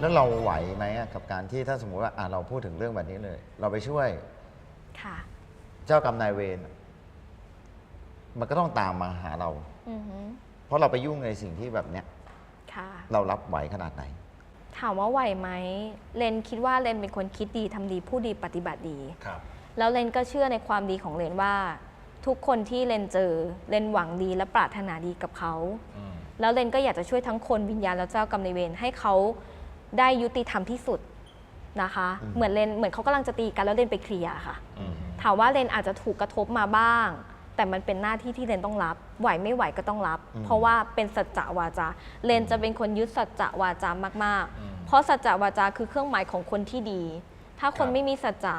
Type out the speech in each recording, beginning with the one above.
แล้วเราไหวไหมอะกับการที่ถ้าสมมติว่าอะเราพูดถึงเรื่องแบบนี้เลย เราไปช่วยค่ะ เจ้ากรรมนายเวรมันก็ต้องตามมาหาเรา อือฮึเพราะเราไปยุ่งในสิ่งที่แบบเนี้ยค่ะ เรารับไหวขนาดไหน ถามว่าไหวไหมเลนคิดว่าเลนเป็นคนคิดดีทำดีพูดดีปฏิบัติดี ครับ แล้วเลนก็เชื่อในความดีของเลนว่า ทุกคนที่เลนเจอเลนหวังดีและปรารถนาดีกับเขาแล้วเลนก็อยากจะช่วยทั้งคนวิญญาณและเจ้ากรรมนายเวรให้เขา ได้ยุติธรรมที่สุดนะคะ อืม เหมือนเลนเหมือนเขากำลังจะตีกันแล้วเลนไปเคลียร์ค่ะถามว่าเลนอาจจะถูกกระทบมาบ้าง แต่มันเป็นหน้าที่ที่เลนต้องรับ ไหวไม่ไหวก็ต้องรับ อืมเพราะว่าเป็นสัจจะวาจาเลนจะเป็นคนยึดสัจจะวาจามากอืมๆ เพราะสัจจะวาจาคือเครื่องหมายของคนที่ดี ถ้าคนครับ ไม่มีสัจจะ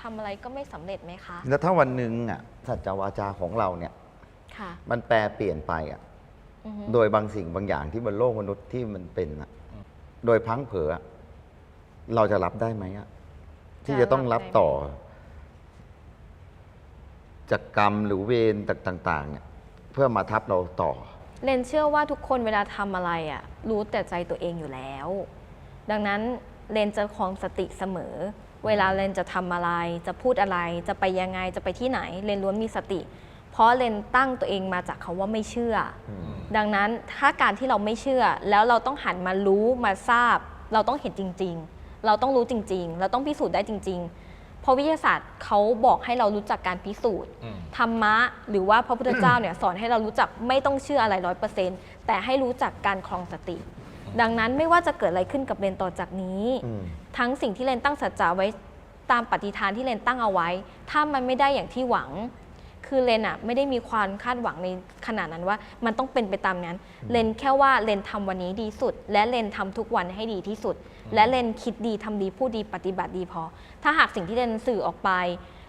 ทำอะไรก็ไม่สำเร็จไหมคะแล้วถ้าวันหนึ่งอะสัจจวาจาของเราเนี่ย ค่ะมันแปลเปลี่ยนไปอะ อือฮึโดยบางสิ่งบางอย่างที่บนโลกมนุษย์ที่มันเป็นอะ โดยพลังเผลออะเราจะรับได้ไหมอะที่จะต้องรับต่อ จากกรรมหรือเวรต่างๆเนี่ยเพื่อมาทับเราต่อ เลนเชื่อว่าทุกคนเวลาทำอะไรอะรู้แต่ใจตัวเองอยู่แล้ว ดังนั้นเลนจะครองสติเสมอ เวลาเลนจะทำอะไร จะพูดอะไร จะไปยังไงจะไปที่ไหน เลนล้วนมีสติ เพราะเลนตั้งตัวเองมาจากคาว่าไม่เชื่ออดังนั้นถ้าการที่เราไม่เชื่อ แล้วเราต้องหันมารู้มาทราบ เราต้องเห็นจริง ๆ เราต้องรู้จริง ๆ เราต้องพิสูจน์ได้จริง ๆ เพราะวิทยาศาสตร์เขาบอกให้เรารู้จักการพิสูจน์อืมธรรมะ หรือว่าพระพุทธเจ้าเนี่ยสอนให้เรารู้จักไม่ต้องเชื่ออะไรร้อยเปอร์เซ็นต์แต่ให้รู้จักการคลองสติ ดังนั้นไม่ว่าจะเกิดอะไรขึ้นกับเรนต่อจากนี้อืมทั้งสิ่งที่เรนตั้งสัจจะไว้ตามปฏิฐานที่เรนตั้งเอาไว้ ถ้ามันไม่ได้อย่างที่หวัง คือเรนอะไม่ได้มีความคาดหวังในขนาดนั้นว่า มันต้องเป็นไปตามนั้นเรนแค่ว่าเรนทำวันนี้ดีสุด และเรนทำทุกวันให้ดีที่สุด และเรนคิดดีทำดีพูดดีปฏิบัติดีพอ ถ้าหากสิ่งที่เรนสื่อออกไป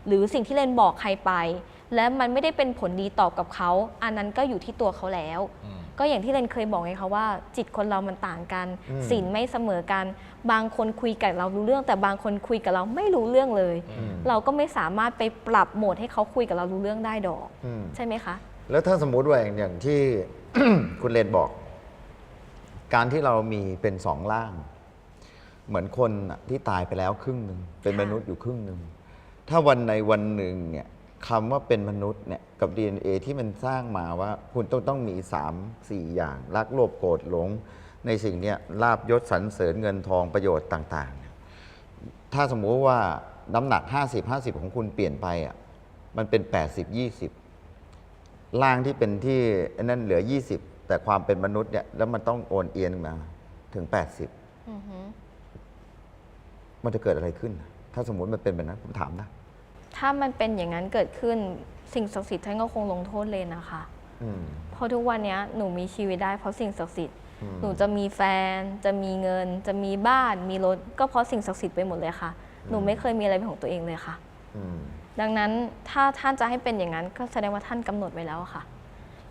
หรือสิ่งที่เรนบอกใครไป และมันไม่ได้เป็นผลดีตอบกับเขา อันนั้นก็อยู่ที่ตัวเขาแล้วอืม ก็อย่างที่เรนเคยบอกไงคะว่า จิตคนเรามันต่างกันอืม ศีลไม่เสมอกัน บางคนคุยกับเรารู้เรื่อง แต่บางคนคุยกับเราไม่รู้เรื่องเลย อืมเราก็ไม่สามารถไปปรับโหมดให้เขาคุยกับเรารู้เรื่องได้ดอก อืม ใช่ไหมคะ แล้วถ้าสมมุติว่าอย่างอย่างที่ คุณเลนบอก การที่เรามีเป็นสองร่าง เหมือนคนน่ะที่ตายไปแล้วครึ่งหนึ่งเป็นค่ะ มนุษย์อยู่ครึ่งหนึ่งถ้าวันในวันหนึ่งเนี่ย คำว่าเป็นมนุษย์เนี่ยกับ DNA ที่มันสร้างมาว่าคุณต้องต้องมีสามสี่อย่าง รักโลภโกรธหลง ในสิ่งเนี้ยลาบยศสรรเสริญเงินทองประโยชน์ต่างๆเนี่ยถ้าสมมุติว่าน้ำหนัก 50 50 ของคุณเปลี่ยนไปอะมันเป็น 80 20ร่างที่เป็นที่ไอ้นั่นเหลือ 20 แต่ความเป็นมนุษย์เนี่ยแล้วมันต้องโอนเอียงมาถึง 80อือฮึมันจะเกิดอะไรขึ้น ถ้าสมมติมันเป็นแบบนั้นผมถามนะ ถ้ามันเป็นอย่างนั้นเกิดขึ้นสิ่งศักดิ์สิทธิ์ท่านก็คงลงโทษเลยนะคะอืม เพราะทุกวันเนี้ยหนูมีชีวิตได้เพราะสิ่งศักดิ์สิทธิ์อืม หนูจะมีแฟน จะมีเงิน จะมีบ้าน มีรถ ก็เพราะสิ่งศักดิ์สิทธิ์ไปหมดเลยค่ะ หนูไม่เคยมีอะไรเป็นของตัวเองเลยค่ะ อืม ดังนั้นถ้าท่านจะให้เป็นอย่างนั้นก็แสดงว่าท่านกำหนดไว้แล้วอะค่ะ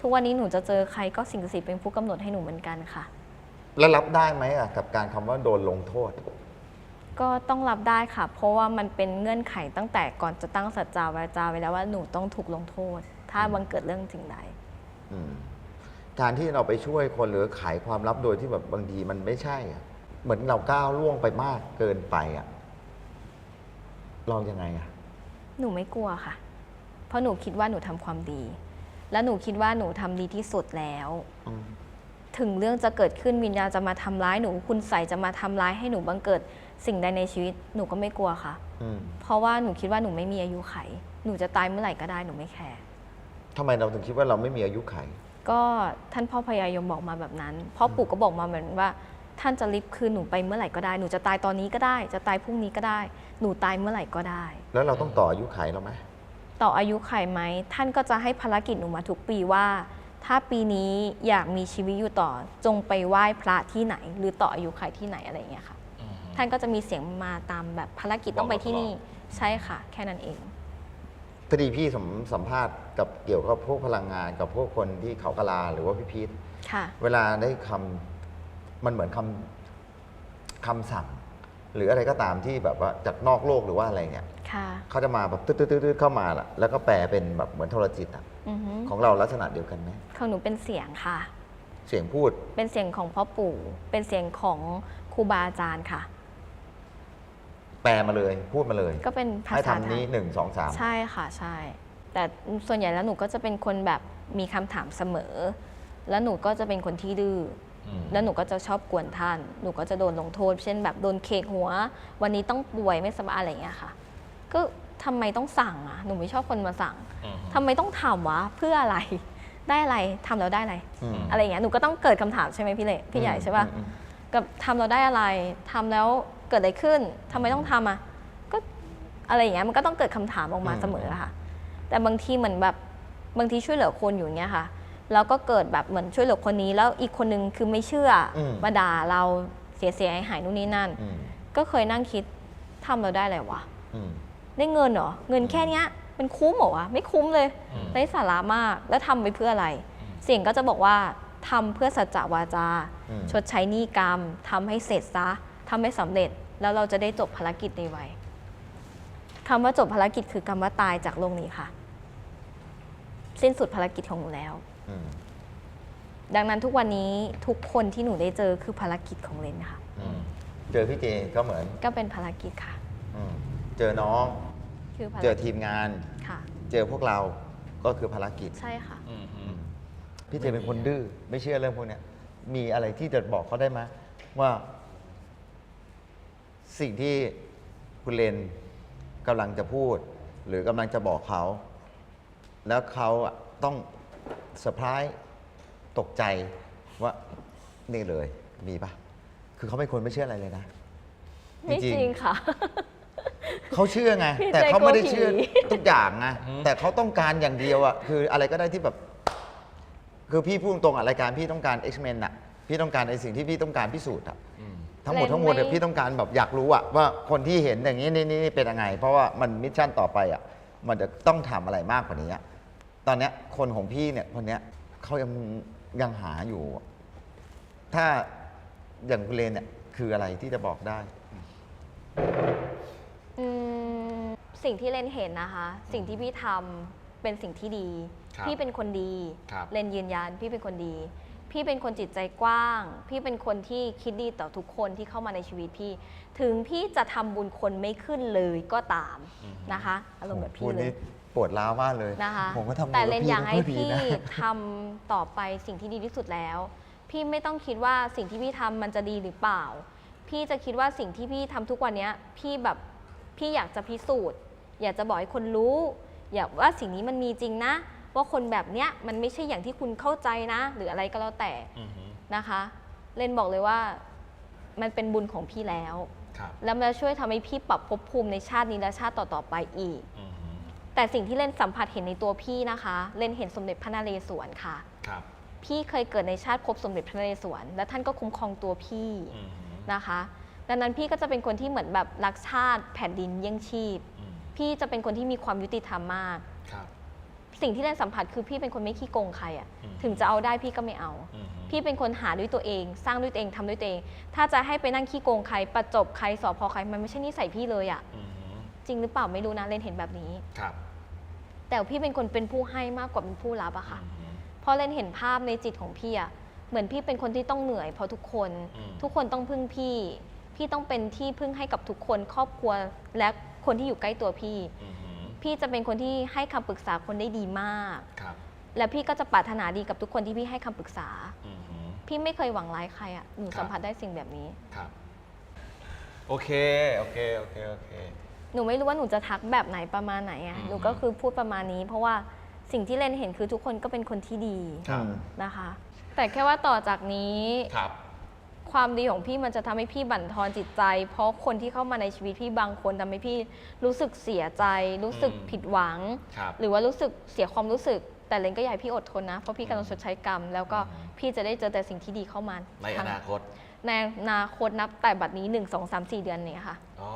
ทุกวันนี้หนูจะเจอใครก็สิ่งศักดิ์สิทธิ์เป็นผู้กำหนดให้หนูเหมือนกันค่ะ แล้วรับได้ไหมอะกับการคำว่าโดนลงโทษ ก็ต้องรับได้ค่ะ เพราะว่ามันเป็นเงื่อนไขตั้งแต่ก่อนจะตั้งสัจจาวาจาไว้แล้วว่าหนูต้องถูกลงโทษ ถ้าบังเกิดเรื่องถึงใดอืมการที่เราไปช่วยคนหรือขายความลับโดยที่แบบบางทีมันไม่ใช่อะเหมือนเราก้าวล่วงไปมากเกินไปอะลองยังไงอะ หนูไม่กลัวค่ะ เพราะหนูคิดว่าหนูทำความดี และหนูคิดว่าหนูทำดีที่สุดแล้วอืมถึงเรื่องจะเกิดขึ้นวิญญาณจะมาทำร้ายหนูคุณใส่จะมาทำร้ายให้หนูบังเกิด สิ่งใดในชีวิตหนูก็ไม่กลัวค่ะ อืมเพราะว่าหนูคิดว่าหนูไม่มีอายุไข หนูจะตายเมื่อไหร่ก็ได้หนูไม่แคร์ ทำไมเราถึงคิดว่าเราไม่มีอายุไข ก็ท่านพ่อพญายมบอกมาแบบนั้นพ่อปู่ก็บอกมาเหมือนว่า ท่านจะรีบคืนหนูไปเมื่อไหร่ก็ได้ หนูจะตายตอนนี้ก็ได้ จะตายพรุ่งนี้ก็ได้ หนูตายเมื่อไหร่ก็ได้ แล้วเราต้องต่ออายุไขเราไหมต่ออายุไขไหม ท่านก็จะให้ภารกิจหนูมาทุกปีว่า ถ้าปีนี้อยากมีชีวิตอยู่ต่อจงไปไหว้พระที่ไหน หรือต่ออายุไขที่ไหนอะไรอย่างเงี้ยค่ะอืม ท่านก็จะมีเสียงมาตามแบบภารกิจต้องไปที่นี่บอกมาตลใช่ค่ะ แค่นั้นเองพอดีพี่สัมสัมภาษณ์กับเกี่ยวกับพวกพลังงานกับพวกคนที่เขากะลาหรือว่าพี่พีทค่ะ เวลาได้คำมันเหมือนคำคำสั่ง หรืออะไรก็ตามที่แบบว่าจากนอกโลกหรือว่าอะไรเนี่ยค่ะเขาจะมาแบบตืดๆๆๆเข้ามาละแล้วก็แปลเป็นแบบเหมือนโทรจิตอะอือฮึของเราลักษณะเดียวกันไหมของหนูเป็นเสียงค่ะ เสียงพูดเป็นเสียงของพ่อปู่ เป็นเสียงของครูบาอาจารย์ค่ะ แปลมาเลยพูดมาเลยก็เป็นภาให้ษาไททำนี้ยหนึ่งสองสาม ใช่ค่ะใช่ แต่ส่วนใหญ่แล้วหนูก็จะเป็นคนแบบมีคำถามเสมอ แล้วหนูก็จะเป็นคนที่ดื้ออม แล้วหนูก็จะชอบกวนท่าน หนูก็จะโดนลงโทษ เช่นแบบโดนเคกหัว วันนี้ต้องป่วยไม่สบายอะไรอย่างเงี้ยค่ะ ก็ทำไมต้องสั่งอะหนูไม่ชอบคนมาสั่งอืม ทำไมต้องทำวะเพื่ออะไรได้อะไรทำแล้วได้อะไร อืม อะไรอย่างเงี้ยหนูก็ต้องเกิดคำถามใช่ไหมพี่เล็กพี่ใหญ่ใช่ป่ะอืม กับทำเราได้อะไรทำแล้วเกิดอะไรขึ้นทำไมต้องทำอะก็อะไรอย่างเงี้ยมันก็ต้องเกิดคำถามออกมาอืมเสมอค่ะ แต่บางทีเหมือนแบบบางทีช่วยเหลือคนอยู่อย่างเงี้ยค่ะแล้วก็เกิดแบบเหมือนช่วยเหลือคนนี้ แล้วอีกคนนึงคือไม่เชื่ออมมาด่าเราเสียเสียหายหายนู่นนี่นั่นอืมก็เคยนั่งคิดทำเราได้อะไรวะอืมได้เงินเหรอเงินแค่เนี้ยมันคุ้มเหรอวะไม่คุ้มเลยอืมไร้สาระมากแล้วทำไปเพื่ออะไร เสียงก็จะบอกว่าทำเพื่อสัจจะวาจาอืมชดใช้หนี้กรรมทำให้เสร็จซะทำให้สำเร็จ แล้วเราจะได้จบภารกิจในไวคำว่าจบภารกิจคือคำว่าตายจากโลกนี้ค่ะ สิ้นสุดภารกิจของหนูแล้วอืมดังนั้นทุกวันนี้ทุกคนที่หนูได้เจอคือภารกิจของเลนค่ะอืมเจอพี่เจก็เหมือน ก็เป็นภารกิจค่ะอืมเจอน้องคือภารเจอกิจทีมงานค่ะ เจอพวกเราก็คือภารกิจใช่ค่ะอืมอืมพี่เจเป็นคนดื้อไม่เชื่อเรื่องพวกเนี้ยมีอะไรที่จะบอกเขาได้ไหมว่า สิ่งที่คุณเลนกำลังจะพูด หรือกำลังจะบอกเขา แล้วเขาอะต้องเซอร์ไพรส์ตกใจว่านี่เลยมีปะคือเขาเป็นคนไม่เชื่ออะไรเลยนะ ไม่จริงๆจริงค่ะ เขาเชื่อไง พี่แต่ใจเขาไม่ได้กลัวผีเชื่อทุกอย่างไงแต่เขาต้องการอย่างเดียวอะคืออะไรก็ได้ที่แบบ คือพี่พูดตรงๆอะรายการพี่ต้องการ X-Men อะพี่ต้องการในสิ่งที่พี่ต้องการพิสูจน์อะอืม ทั้งหมดทั้งมวลเนี่ยพี่ต้องการแบบอยากรู้อะว่าคนที่เห็นอย่างนี้นี่นี่นี่เป็นยังไง เพราะว่ามันมิชชั่นต่อไปอะมันจะต้องทำอะไรมากกว่านี้อะตอนเนี้ยคนของพี่เนี่ยคนเนี้ยเขายังยังหาอยู่ ถ้าอย่างคุณเลนเนี่ยคืออะไรที่จะบอกได้ อืมสิ่งที่เลนเห็นนะคะ สิ่งที่พี่ทำเป็นสิ่งที่ดี ครับพี่เป็นคนดี ครับ เลนยืนยันพี่เป็นคนดี พี่เป็นคนจิตใจกว้าง พี่เป็นคนที่คิดดีต่อทุกคนที่เข้ามาในชีวิตพี่ ถึงพี่จะทำบุญคนไม่ขึ้นเลยก็ตามนะคะอารมณ์แบบพูพี่ดเลนี่ย ปวดร้าวมากเลย นะคะผมก็ทำแต่เลนกับพี่อยากให้ก็ดีพี่นะ ทำต่อไปสิ่งที่ดีที่สุดแล้ว พี่ไม่ต้องคิดว่าสิ่งที่พี่ทำมันจะดีหรือเปล่า พี่จะคิดว่าสิ่งที่พี่ทำทุกวันเนี้ยพี่แบบพี่อยากจะพิสูจน์ อยากจะบอกให้คนรู้ อยากว่าสิ่งนี้มันมีจริงนะ ว่าคนแบบเนี้ยมันไม่ใช่อย่างที่คุณเข้าใจนะ หรืออะไรก็แล้วแต่อืมอืมนะคะ เลนบอกเลยว่ามันเป็นบุญของพี่แล้ว ครับแล้วมันจะช่วยทำให้พี่ปรับภพภูมิในชาตินี้และชาติต่อๆไปอีก อืมอืมแต่สิ่งที่เล่นสัมผัสเห็นในตัวพี่นะคะ เล่นเห็นสมเด็จพระนเรศวรค่ะ ครับพี่เคยเกิดในชาติภพสมเด็จพระนเรศวรและท่านก็คุ้มครองตัวพี่อืมอืมนะคะ ดังนั้นพี่ก็จะเป็นคนที่เหมือนแบบรักชาติแผ่นดินเยี่ยงชีพ อืมพี่จะเป็นคนที่มีความยุติธรรมมากครับ สิ่งที่เล่นสัมผัสคือพี่เป็นคนไม่ขี้โกงใครอะอืม ถึงจะเอาได้พี่ก็ไม่เอาอืมอืมพี่เป็นคนหาด้วยตัวเอง สร้างด้วยตัวเองทำด้วยตัวเอง ถ้าจะให้ไปนั่งขี้โกงใครประจบใครสอบพอใครมันไม่ใช่นิสัยพี่เลยอะอืมอืมจริงหรือเปล่าไม่รู้นะเล่นเห็นแบบนี้ ครับแต่พี่เป็นคนเป็นผู้ให้มากกว่าเป็นผู้รับอะค่ะ อืมอืมพอเล่นเห็นภาพในจิตของพี่อะเหมือนพี่เป็นคนที่ต้องเหนื่อยเพราะทุกคน อืม ทุกคนต้องพึ่งพี่ พี่ต้องเป็นที่พึ่งให้กับทุกคนครอบครัวและคนที่อยู่ใกล้ตัวพี่ อืมอืม พี่จะเป็นคนที่ให้คำปรึกษาคนได้ดีมาก ครับและพี่ก็จะปรารถนาดีกับทุกคนที่พี่ให้คำปรึกษา อืมอืมพี่ไม่เคยหวังร้ายใครอะหนูครับ สัมผัสได้สิ่งแบบนี้ ครับ โอเค โอเค โอเค โอเค หนูไม่รู้ว่าหนูจะทักแบบไหนประมาณไหนอะอืม หนูก็คือพูดประมาณนี้ เพราะว่าสิ่งที่เล่นเห็นคือทุกคนก็เป็นคนที่ดีครับ นะคะ แต่แค่ว่าต่อจากนี้ ครับ ความดีของพี่มันจะทำให้พี่บั่นทอนจิตใจ เพราะคนที่เข้ามาในชีวิตพี่บางคนทำให้พี่รู้สึกเสียใจ รู้สึกอืมผิดหวังครับหรือว่ารู้สึกเสียความรู้สึก แต่เลนก็อยากให้พี่อดทนนะ เพราะพี่กำลังชดใช้กรรม แล้วก็อืมพี่จะได้เจอแต่สิ่งที่ดีเข้ามาในอนาคต ในอนาคตนับแต่บัดนี้ 1 2 3 4 เดือนนี้ค่ะอ๋อ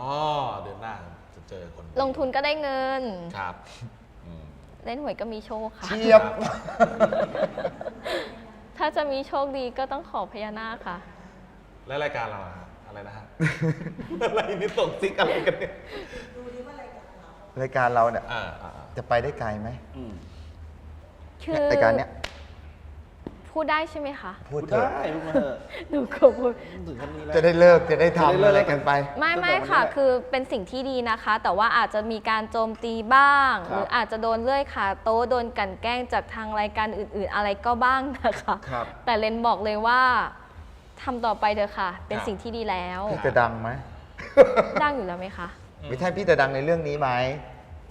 เดือนหน้าจะเจอคน ลงทุนก็ได้เงินครับอืมเล่นหวยก็มีโชคค่ะเชียบถ้าจะมีโชคดีก็ต้องขอพญานาคค่ะ แล้วรายการเราอะฮะอะไรนะฮะ อะไรนี่ส่งซิกอะไรกันเนี่ยรายการเราเนี่ยอ่าอ่าอ่าจะไปได้ไกลไหมอืมคือรายการเนี้ยพูดได้ใช่ไหมคะพูดเถได้อะพูดมาเถอะหนูก็พูด ถึงขั้นนี้แล้ว จะได้เลิกจะได้จะได้ทำเลิกอะไรกันไป ไม่ไม่ตั้งแต่วันนี้ค่ะแหละคือเป็นสิ่งที่ดีนะคะ แต่ว่าอาจจะมีการโจมตีบ้าง ครับ หรืออาจจะโดนเลื่อยขาโต๊ะโดนกลันแกล้งจากทางรายการอื่น ๆ อะไรก็บ้างนะคะ ครับ แต่เลนบอกเลยว่า ทำต่อไปเถอะค่ะ เป็นครับสิ่งที่ดีแล้ว พี่จะดังไหม ดังอยู่แล้วไหมคะ ไม่ใช่พี่จะดังในเรื่องนี้ไหม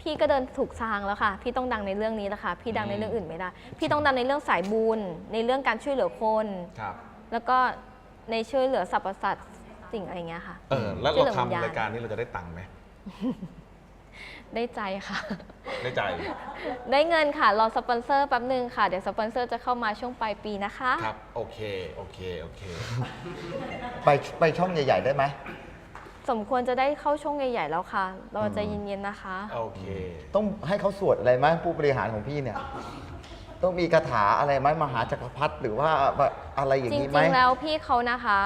พี่ก็เดินถูกทางแล้วค่ะ พี่ต้องดังในเรื่องนี้แล้วค่ะ พี่ดังในเรื่องอื่นไม่ได้ พี่ต้องดังในเรื่องสายบุญ ในเรื่องการช่วยเหลือคน ครับ แล้วก็ในช่วยเหลือสรรพสัตว์สิ่งอะไรเงี้ยค่ะ เออ แล้วช่วเรายเหลือวิญญาณทำรายการนี้เราจะได้ตังค์ไหม ได้ใจค่ะได้ใจได้เงินค่ะ รอสปอนเซอร์แป๊บหนึ่งค่ะ เดี๋ยวสปอนเซอร์จะเข้ามาช่วงปลายปีนะคะ ครับ โอเค โอเค โอเค ไปไปช่องใหญ่ ๆ ได้ไหม สมควรจะได้เข้าช่วงใหญ่ ๆ แล้วค่ะเราใจะเย็นๆนะคะ โอเค ต้องให้เขาสวดอะไรไหมผู้บริหารของพี่เนี่ย ต้องมีคาถาอะไรไหมมหาจักรพรรดิหรือว่าแบบอะไรอย่าจงนี้ไหม ริงๆแล้วพี่เขานะคะ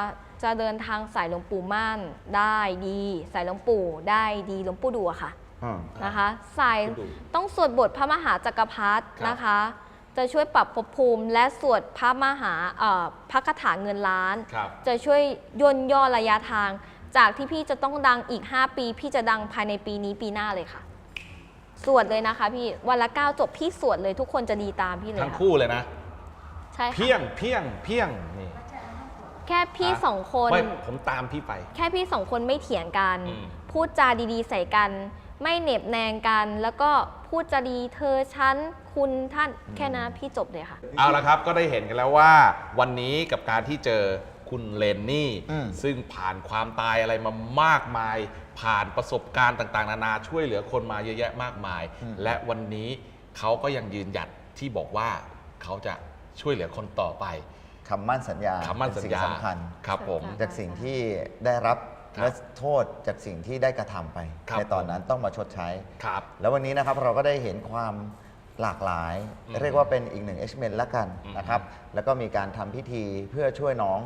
จะเดินทางสายหลวงปู่ม่านได้ดี สายหลวงปู่ได้ดีหลวงปู่ดูอะค่ะอืม นะคะสายหลวงปู่ดูต้องสวดบทพระมหาจักรพรรดิครับนะคะ จะช่วยปรับภพภูมิ และสวดพระมหาเอ่อพระคาถาเงินล้านครับจะช่วยย่นย่อระยะทาง จากที่พี่จะต้องดังอีก 5 ปี พี่จะดังภายในปีนี้ปีหน้าเลยค่ะ สวดเลยนะคะพี่วันละเก้าจบพี่สวดเลยทุกคนจะดีตามพี่เลยทั้งค่ะคู่เลยนะใช่ค่ะเพียงเพียงเพียงนี่แค่พี่สองคนไม่ผมตามพี่ไป แค่พี่สองคนไม่เถียงกันอืมพูดจาดีๆ ใส่กัน ไม่เหน็บแนงกัน แล้วก็พูดจาดีเธอฉันคุณท่านแค่นั้นพี่จบเลยค่ะ เอาละครับก็ได้เห็นกันแล้วว่า วันนี้กับการที่เจอคุณเลนนี่ อืม ซึ่งผ่านความตายอะไรมามากมาย ผ่านประสบการณ์ต่างๆ นานาช่วยเหลือคนมาเยอะแยะมากมาย และวันนี้เขาก็ยังยืนหยัดที่บอกว่าเขาจะช่วยเหลือคนต่อไปคำมั่นสัญญาคำมั่นสัญญาเป็นสิ่งสำคัญ ครับผม จากสิ่งที่ได้รับครับ และโทษจากสิ่งที่ได้กระทำไป ครับในตอนนั้นต้องมาชดใช้ ครับ แล้ววันนี้นะครับเราก็ได้เห็นความหลากหลาย อืมเรียกว่าเป็นอีกหนึ่ง H m e n ละกันอืมนะครับ แล้วก็มีการทำพิธีเพื่อช่วยน้อง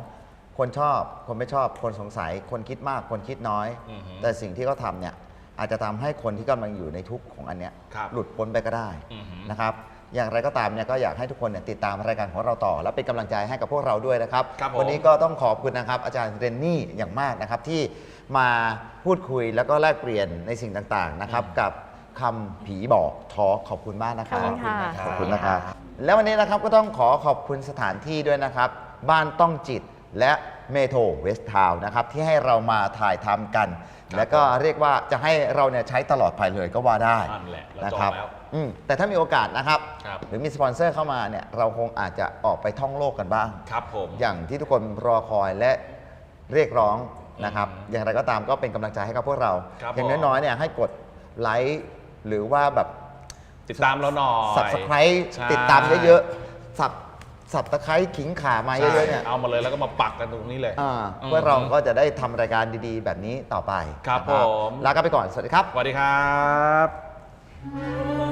คนชอบ คนไม่ชอบ คนสงสัย คนคิดมาก คนคิดน้อย อือฮึแต่สิ่งที่เขาทำเนี่ยอาจจะทำให้คนที่กำลังอยู่ในทุกข์ของอันเนี้ยครับหลุดพ้นไปก็ได้อือฮึนะครับ อย่างไรก็ตามเนี่ยก็อยากให้ทุกคนเนี่ยติดตามรายการของเราต่อ และเป็นกำลังใจให้กับพวกเราด้วยนะครับ ครับผม วันนี้ก็ต้องขอบคุณนะครับ อาจารย์เรนนี่อย่างมากนะครับที่มาพูดคุยแล้วก็แลกเปลี่ยนในสิ่งต่างๆนะครับกับคำผีบอกทอขอบคุณมากนะคขรัอบบคุณค่ะ ขอบคุณนะครับแล้ววันนี้นะครับก็ต้องขอขอบคุณสถานที่ด้วยนะครับ บ้านต้องจิตและเมโทรเวสทาวนะครับที่ให้เรามาถ่ายทำกันครับแล้วก็เรียกว่าจะให้เราเนี่ยใช้ตลอดไปเลยก็ว่าได้ นั่นแหละเรานะจองครับแล้ว อืมแต่ถ้ามีโอกาสนะครับ ครับ หรือมีสปอนเซอร์เข้ามาเนี่ยเราคงอาจจะออกไปท่องโลกกันบ้าง ครับผม อย่างที่ทุกคนรอคอยและเรียกร้องนะครับอืมอย่างไรก็ตามก็เป็นกำลังใจให้กับพวกเรา ครับอย่างผม น้อยๆเนี่ยให้กดไลค์หรือว่าแบบ ติดตามเราหน่อย subscribe ใช่ ติดตามเยอะๆ สับสับตะไคร้ขิงขามาเยอะๆเนี่ยใช่เอามาเลยแล้วก็มาปักกันตรงนี้เลย อ่าอืมเพื่อเราก็จะได้ทำรายการดีๆ แบบนี้ต่อไปครับนะผม ลากันไปก่อน สวัสดีครับ สวัสดีครับ